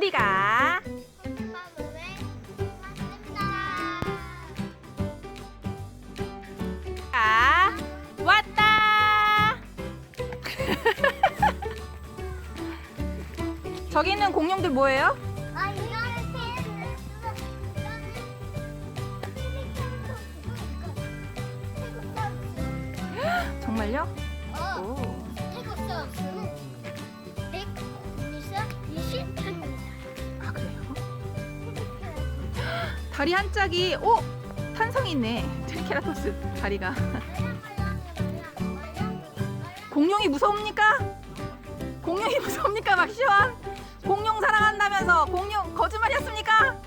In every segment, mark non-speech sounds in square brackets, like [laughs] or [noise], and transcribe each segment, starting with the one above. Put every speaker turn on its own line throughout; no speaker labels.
우리가. 아, 왔다. [laughs] 저기 있는 공룡들 뭐예요? 짝이 오 탄성이 있네. 트리케라토스 다리가. [laughs] 공룡이 무서웁니까? 공룡이 [laughs] 무서웁니까, 막시원? 공룡 사랑한다면서 공룡 거짓말이었습니까?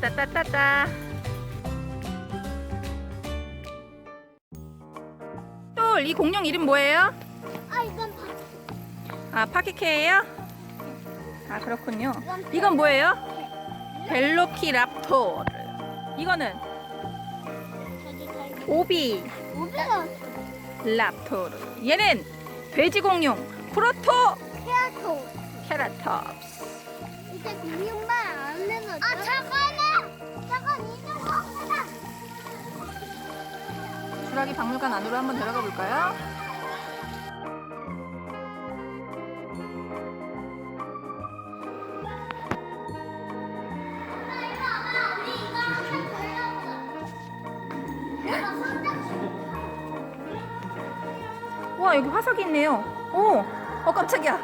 따따라따따따따. 또이 공룡 이름 뭐예요?
아 이건 봐.
아 파키케예요? 아 그렇군요. 이건 뭐예요? 벨로키랍토르. 이거는
저기.
오비
오비가
랍토르. 얘는 돼지 공룡 프로토
케아토.
케라톱스.
이제 공룡만 안 내면. 아 잠깐
주라기 박물관 안으로 한번 들어가 볼까요? 와 여기 화석이 있네요. 오, 어 깜짝이야.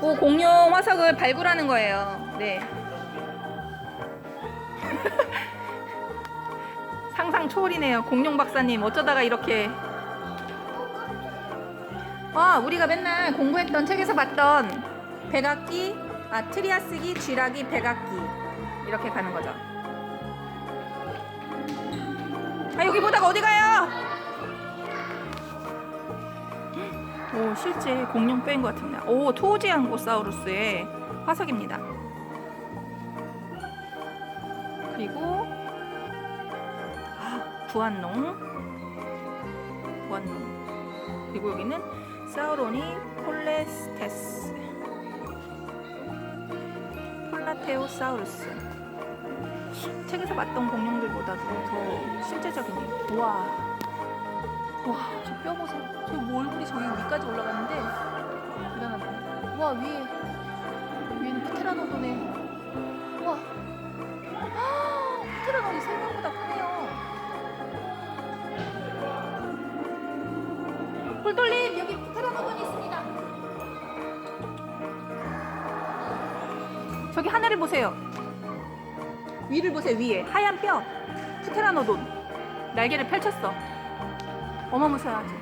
오 공룡 화석을 발굴하는 거예요. 네. 상상 초월이네요. 공룡 박사님 어쩌다가 이렇게 아 우리가 맨날 공부했던 책에서 봤던 백악기, 아 트리아스기, 쥐라기, 백악기 이렇게 가는 거죠. 아 여기 보다가 어디 가요? 오 실제 공룡 뼈인 것 같습니다. 오 토지앙고사우루스의 화석입니다. 부안농. 부안농. 그리고 여기는 사우로니 폴레스테스. 폴라테오사우루스. 책에서 봤던 공룡들보다도 더 실제적이네요 우와. 와저 뼈 보세요 저 얼굴이 저기 위까지 올라갔는데. 대단하다. 와 위에. 위에는 프테라노돈의 꿀돌님 여기 프테라노돈이 있습니다. 저기 하늘을 보세요. 위를 보세요 위에. 하얀 뼈. 프테라노돈 날개를 펼쳤어. 어마무시하지.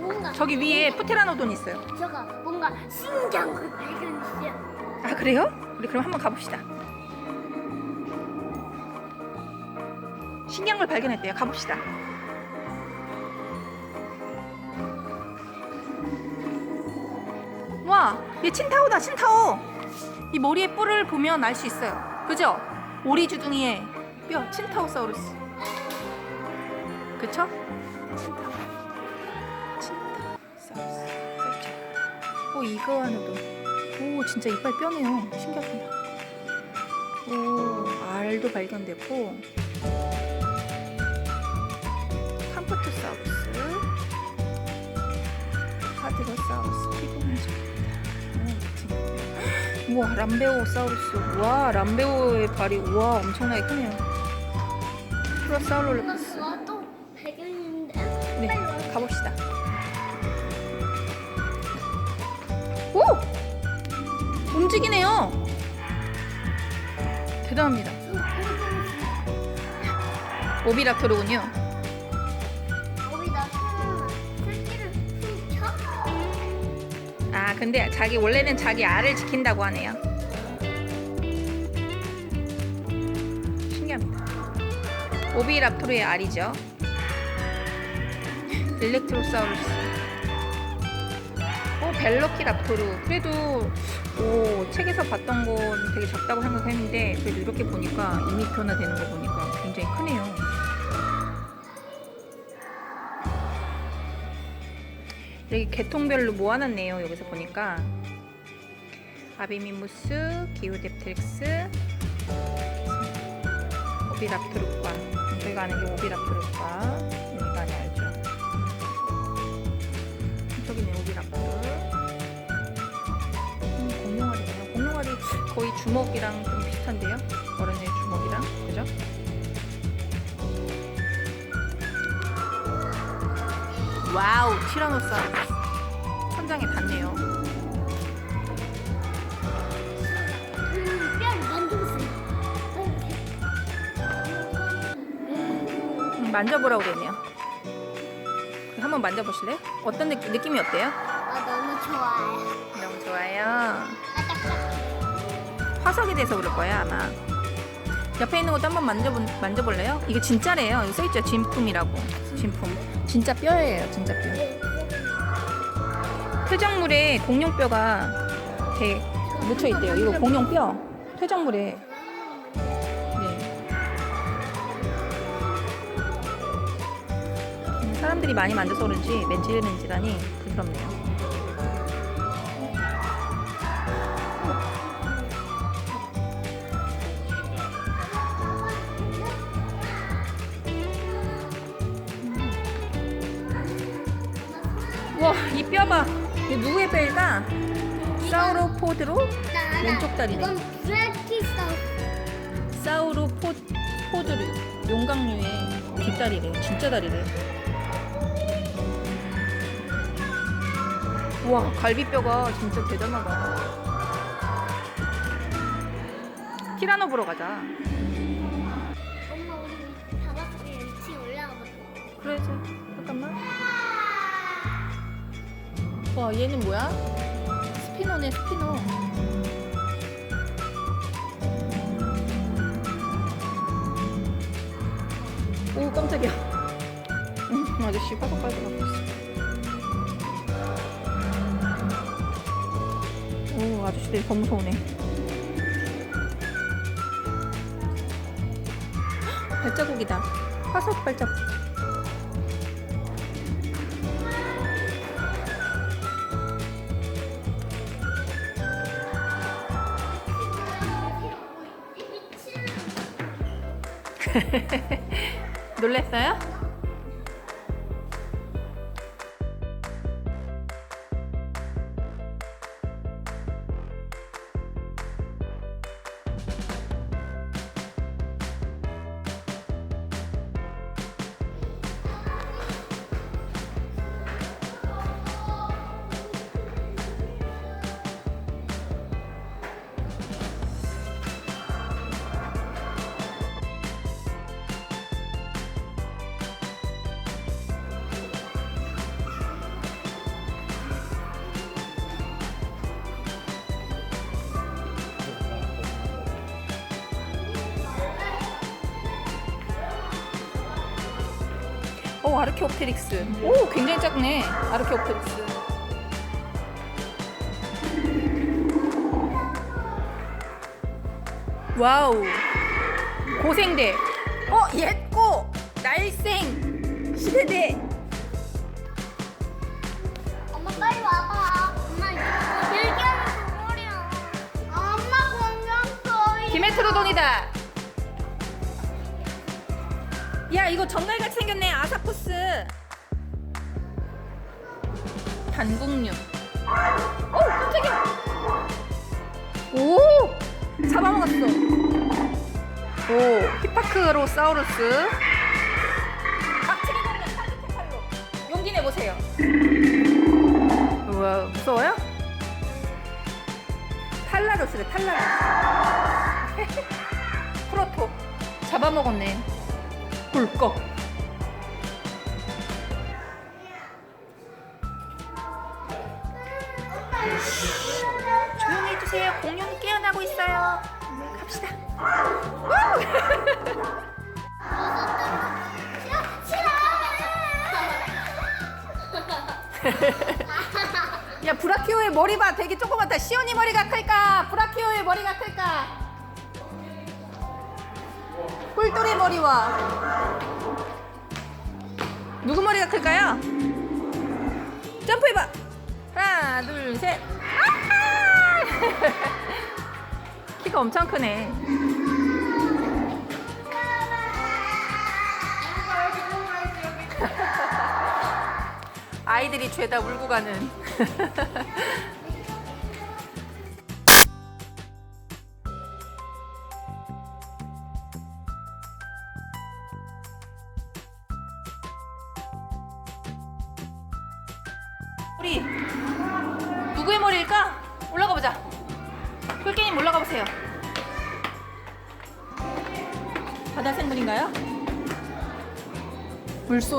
뭔가.
저기 위에 프테라노돈 있어요.
저가 뭔가 신기한 걸 발견했어요.
아 그래요? 우리 그럼 한번 가봅시다. 신기한 걸 발견했대요. 가봅시다 와얘 칭타오다 칭타오. 이 머리에 뿔을 보면 알 수 있어요. 그죠? 오리 주둥이의 뼈 칭타오사우루스. 그쵸? 칭타오 칭타오사우루스 오 이거와노도 오 진짜 이빨 뼈네요. 신기하다. 오 알도 발견됐고. 캄프토사우루스. 파디로사우루스 피고문적입니다 우와 람베오사우루스. 우와 람베오의 발이 우와 엄청나게 크네요.
또 발견했는데.
네. 가봅시다. 오! 움직이네요. 대단합니다. 오비라토르군요 근데 자기 원래는 자기 알을 지킨다고 하네요. 신기합니다. 오비랍토르의 알이죠. 일렉트로사우루스. 어, 오, 벨로키랍토르. 그래도 오, 책에서 봤던 건 되게 작다고 생각했는데 그래도 이렇게 보니까 2m나 되는 거 보니까 굉장히 크네요. 이렇게 계통별로 모아놨네요. 여기서 보니까 아비미무스, 기오뎁텍스, 오비랍토르과 저희가 아는 게 오비랍토르과 여기가 아니 알죠? 저기네 오비랍토르 음, 공룡알이네요. 공룡알이 거의 주먹이랑 좀 비슷한데요? 어른의 주먹이랑 그죠? 와우 티라노사우루스 천장에 닿네요.
음,
만져보라고 그랬네요. 한번 만져보실래요? 어떤 느낌, 느낌이 어때요?
아 너무 좋아요.
너무 좋아요. 화석이 돼서 그럴 거예요 아마. 옆에 있는 것도 한번 만져보, 만져볼래요? 이거 진짜래요. 써있죠 진품이라고. 진품. 진짜 뼈예요. 진짜 뼈. 퇴적물에 공룡뼈가 이렇게 묻혀 있대요. 이거 공룡뼈. 퇴적물에. 네. 음, 사람들이 많이 만져서 그런지 맨질맨질하니 부드럽네요. 와, 이 뼈 봐. 이게 누구의 뼈일까? 사우로포드로?
나 알아.
왼쪽 다리네.
이건 브라키사우루스.
사우로포드류. 용광류의 뒷다리래. 진짜 다리래. 우와, 갈비뼈가 진짜 대단하다. 티라노 보러 가자.
엄마 우리 바닷속에 2층 올라가 보자.
그래, 저, 와, 얘는 뭐야? 스피노네, 스피노. 오, 깜짝이야. 응, 아저씨 화석 빨고 가고 있어. 오, 아저씨들이 더 무서우네. 헉, [gasps] 발자국이다. 화석 발자국. [laughs] 놀랬어요? 오 아르케옵테릭스. 오 굉장히 작네. 아르케옵테릭스. 와우. 고생대. 어 옛고 날생 시대대.
엄마 빨리 와봐. 엄마 얘기하는 동물이야. 엄마 공룡
디메트로돈이다. 야 이거 정갈같이 생겼네 아사포스. 단국류. 오 깜짝이야. 오 잡아먹었어. 오 히파크로사우루스. 박치기 공룡 팔로테팔로. 용기 내 보세요. 우와 무서워요? 탈라루스래 탈라루스. [laughs] 프로토 잡아먹었네 꿀꺽. 조용히 해주세요. 공룡이 깨어나고 있어요. 갑시다. [laughs] 야 브라키오의 머리 봐 되게 조그맣다 시온이 머리가 클까 브라키오의 머리가 클까 꿀돌이 머리와. 누구 머리가 클까요? 점프해봐. 하나 둘셋. [laughs] 키가 엄청 크네. [laughs] 아이들이 죄다 울고 가는 [laughs]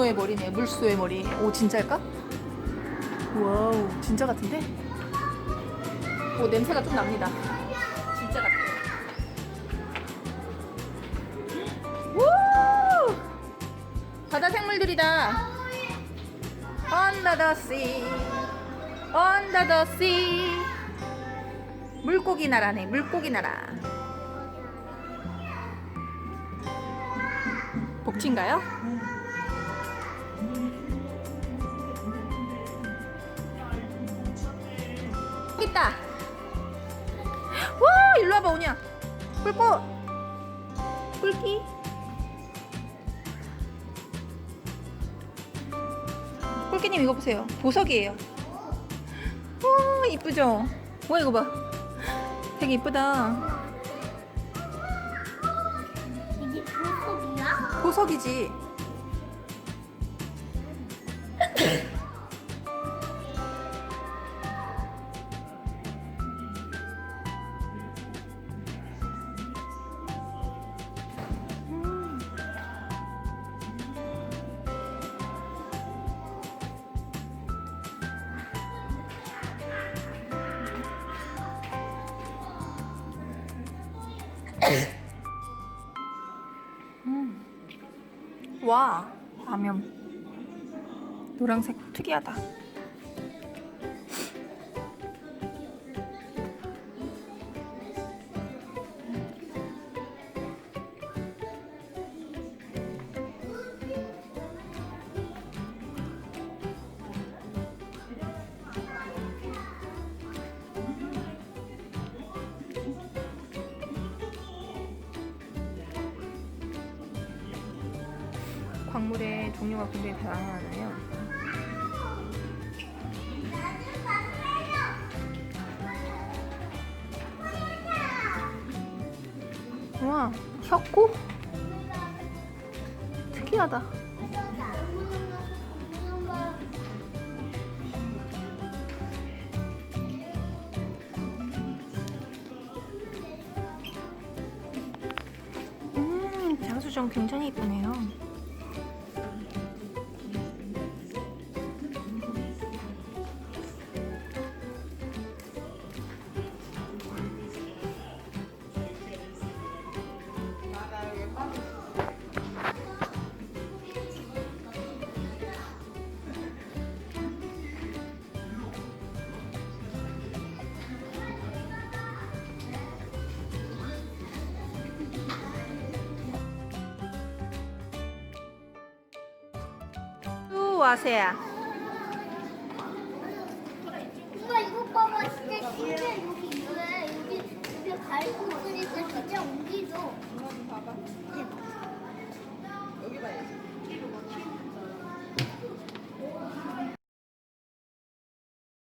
물소의 머리네. 물소의 머리. 오 진짜일까? 와우 진짜 같은데? 오 냄새가 좀 납니다. 진짜 같아요. 우! 바다 생물들이다. Under the sea, under the sea. 물고기 나라네, 물고기 나라. 복지인가요? 있다. 와, 일로 와봐, 오냐. 꿀꽃. 꿀기. 꿀기님 이거 보세요. 보석이에요. 와, 이쁘죠? 와, 이거 봐. 되게 이쁘다.
이게 보석이야?
보석이지. 와, 라면. 노란색 특이하다. 광물의 종류가 굉장히 다양하네요. 와, 혁고? 특이하다. 우와세야.
엄마 이거 봐봐 진짜 진짜 여기 있네 여기 여기 갈고 있으니까 진짜 옮기죠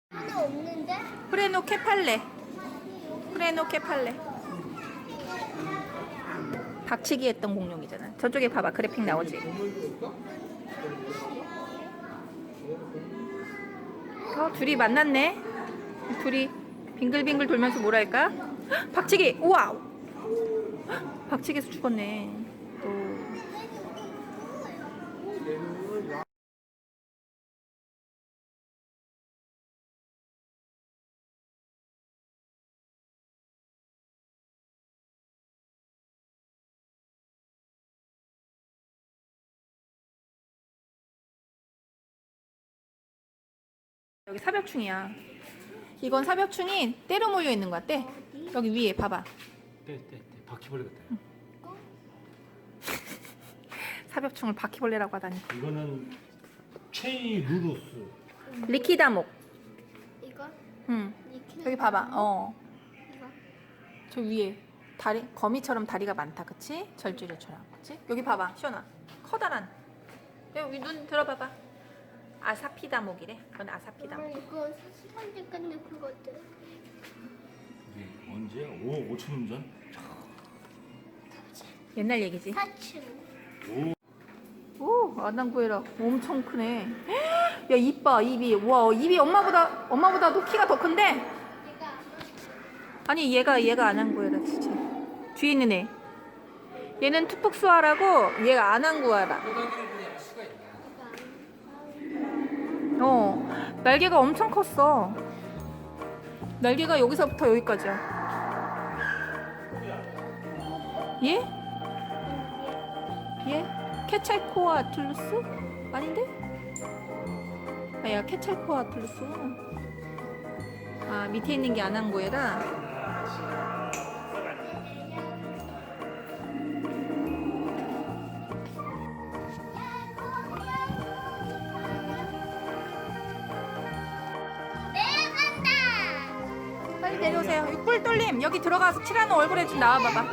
하나 없는데?
프레노 케팔레. 프레노 케팔레. 박치기 했던 공룡이잖아. 저쪽에 봐봐. 그래픽 나오지. 어, 둘이 만났네. 둘이 빙글빙글 돌면서 뭐랄까? 헉, 박치기. 우와. 헉, 박치기에서 죽었네. 여기 사벽충이야. 이건 사벽충이 때로 모여 있는 거야. 때. 여기 위에 봐봐.
떼떼떼 바퀴벌레 같아. [laughs]
사벽충을 바퀴벌레라고 하다니.
이거는 체이 루루스.
리키다목.
이거?
응. 여기 봐봐. 어.
이거?
저 위에 다리 거미처럼 다리가 많다. 그치? 절주류처럼. 그치? 여기 봐봐. 시원아. 커다란. 여기 눈 들어봐봐. 아사피다목이래. 그건 아사피다목.
엄마 이거 수수관제 같은 그거들.
이게 언제야? 5 5천 년 전?
옛날 얘기지.
사층.
오
오, 아난구에라 엄청 크네. [gasps] 야, 입 봐, 입이. 와, 입이 엄마보다, 엄마보다도 키가 더 큰데? 아니, 얘가, 얘가 아난구에라, 진짜. 뒤에 있는 애. 얘는 투푹수아라고, 얘가 아난구아라. 어, 날개가 엄청 컸어. 날개가 여기서부터 여기까지야. 얘? 얘? 케찰코아틀루스? 아닌데? 아, 야, 케찰코아틀루스. 아, 밑에 있는 게 아난고에라. 여기 들어가서 칠하는 얼굴에 좀 나와봐봐.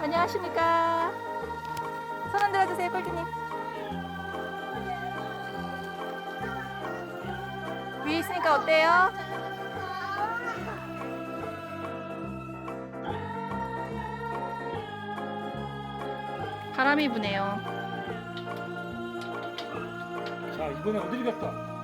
안녕하십니까. 손 흔들어 주세요, 꼴기님. 위에 있으니까 어때요? 바람이 부네요.
자 이번에 어디를 갔다?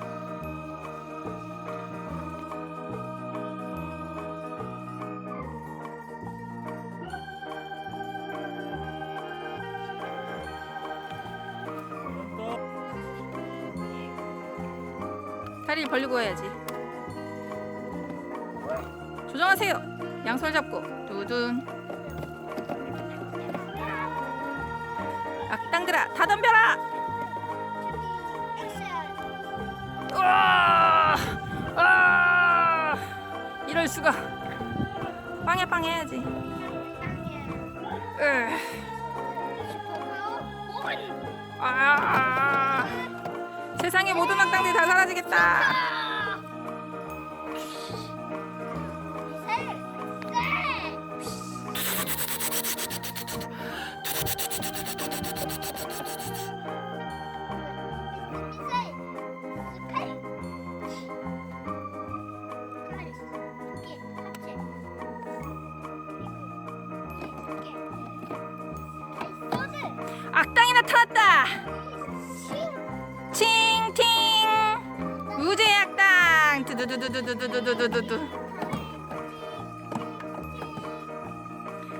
다리를 벌리고 해야지. 조정하세요. 양손 잡고 두둔. 악당들아, 다 덤벼라. 으아! 아! 이럴 수가. 빵에 빵 해야지. 으. 아! 세상의 모든 악당들이 다 사라지겠다. 악당이 나타났다. 두두두두두두두두두두.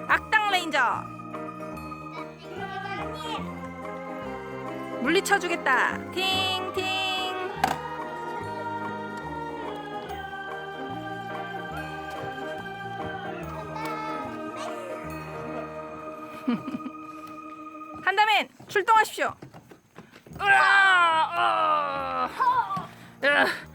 악당 레인저. 물리쳐 주겠다. 팅팅. [laughs] 한다면 출동하십시오. 으아! 어! 으아!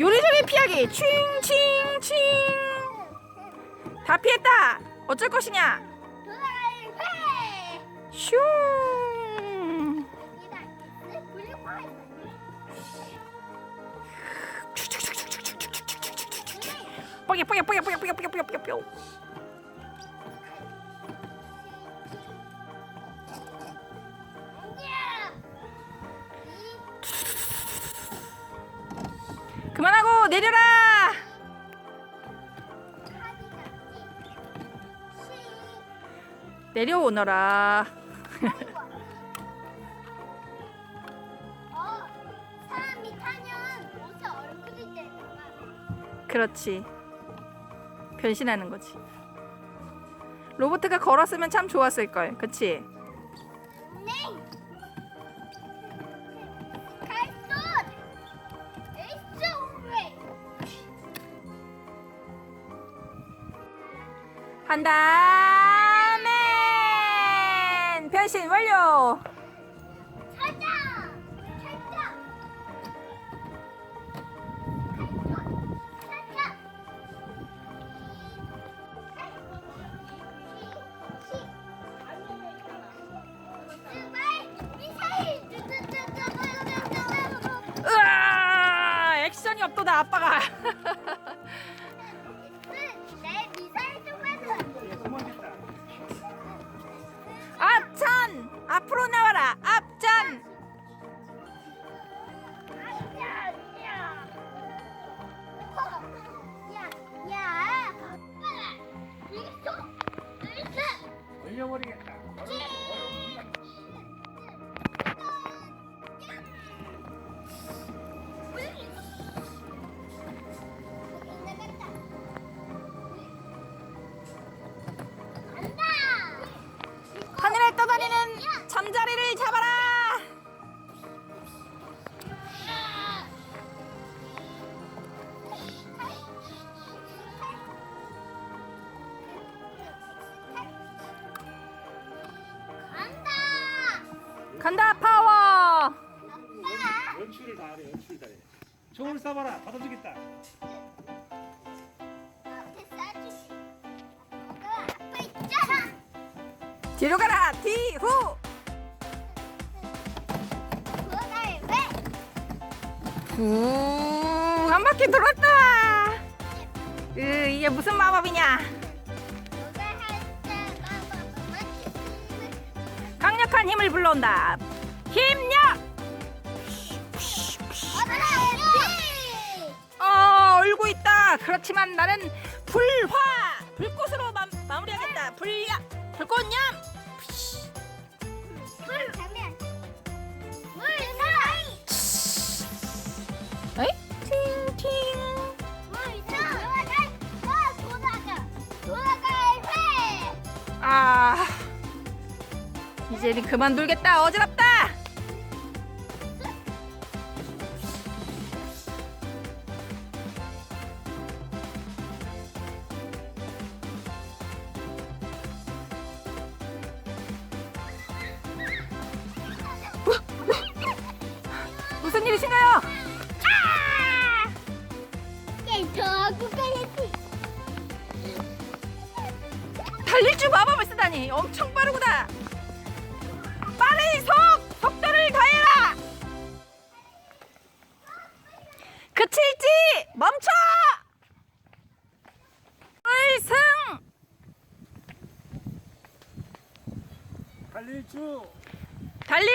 요리조리 피하기 칭칭칭 다 피했다 어쩔 것이냐 슝 뽀개 뽀개 뽀개 뽀개 뽀개 뽀개 뽀개 뽀개 내려오너라.
어, 사람이 타면 옷에 얼굴이 되잖아.
그렇지. 변신하는 거지. 로버트가 걸었으면 참 좋았을 걸. 그치?
네. 에이스.
한 다음에 변신 완료.
걸
뒤로 가라. 뒤후.
그거를 왜?
후. 한 바퀴 돌았다. 으, 이게 무슨 마법이냐? 강력한 힘을 불러온다. 힘력. 어, 울고 있다. 그렇지만 나는 불화, 불꽃으로 마, 마무리하겠다. 불야, 불꽃냠. 이제는 그만 놀겠다. 어지럽다.
주.
달릴